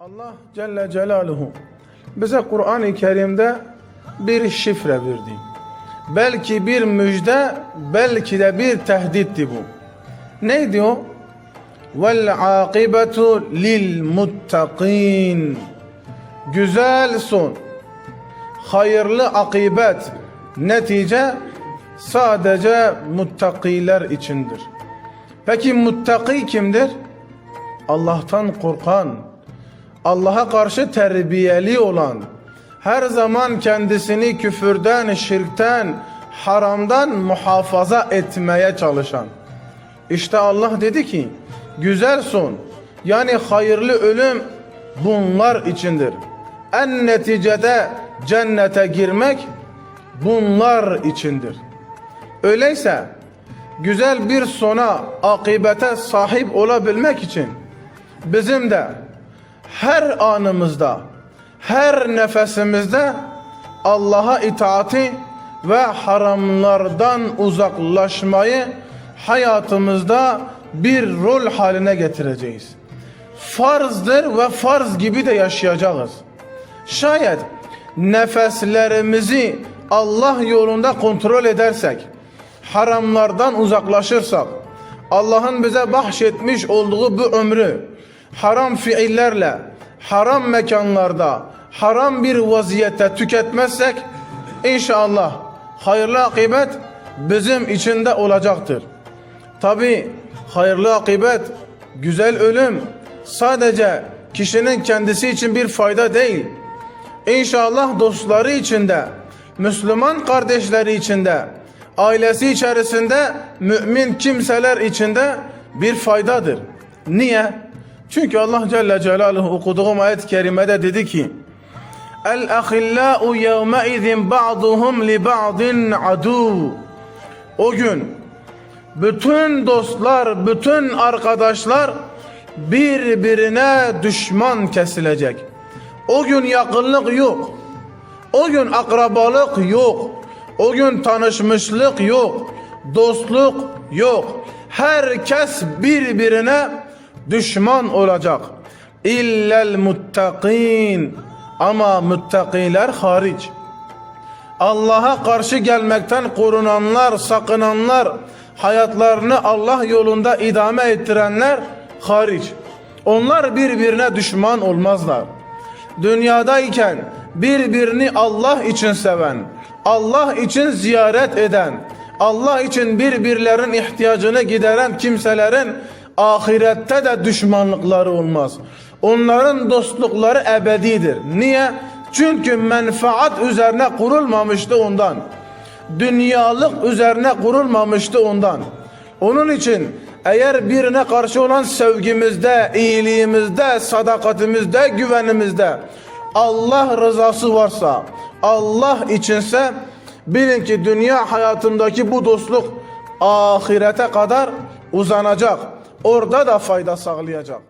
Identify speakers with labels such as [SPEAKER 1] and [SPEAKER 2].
[SPEAKER 1] Allah Celle Celaluhu bize Kur'an-ı Kerim'de bir şifre verdi. Belki bir müjde, belki de bir tehditti bu. Neydi o? Vel akibetu lil muttakin. Güzel son, hayırlı akibet, netice sadece muttakiler içindir. Peki muttaki kimdir? Allah'tan korkan, Allah'a karşı terbiyeli olan, her zaman kendisini küfürden, şirkten, haramdan muhafaza etmeye çalışan. İşte Allah dedi ki, güzel son, yani hayırlı ölüm bunlar içindir. En neticede cennete girmek bunlar içindir. Öyleyse güzel bir sona, akibete sahip olabilmek için bizim de her anımızda, her nefesimizde Allah'a itaati ve haramlardan uzaklaşmayı hayatımızda bir rol haline getireceğiz. Farzdır ve farz gibi de yaşayacağız. Şayet nefeslerimizi Allah yolunda kontrol edersek, haramlardan uzaklaşırsak, Allah'ın bize bahşetmiş olduğu bu ömrü haram fiillerle, haram mekanlarda, haram bir vaziyette tüketmezsek inşallah hayırlı akibet bizim içinde olacaktır. Tabi hayırlı akibet, güzel ölüm sadece kişinin kendisi için bir fayda değil. İnşallah dostları içinde, Müslüman kardeşleri içinde, ailesi içerisinde, mümin kimseler içinde bir faydadır. Niye? Çünkü Allah Celle Celaluhu okuduğum ayet-i kerimede dedi ki El ahillau yevme ba'duhum li ba'din adu O gün bütün dostlar, bütün arkadaşlar birbirine düşman kesilecek. O gün yakınlık yok. O gün akrabalık yok. O gün tanışmışlık yok. Dostluk yok. Herkes birbirine düşman olacak. İllel muttakin. Ama muttakiler hariç. Allah'a karşı gelmekten korunanlar, sakınanlar, hayatlarını Allah yolunda idame ettirenler hariç. Onlar birbirine düşman olmazlar. Dünyadayken birbirini Allah için seven, Allah için ziyaret eden, Allah için birbirlerin ihtiyacını gideren kimselerin ahirette de düşmanlıkları olmaz. Onların dostlukları ebedidir. Niye? Çünkü menfaat üzerine kurulmamıştı ondan. Dünyalık üzerine kurulmamıştı ondan. Onun için eğer birine karşı olan sevgimizde, iyiliğimizde, sadakatimizde, güvenimizde Allah rızası varsa, Allah içinse bilin ki dünya hayatındaki bu dostluk ahirete kadar uzanacak. Orada da fayda sağlayacak.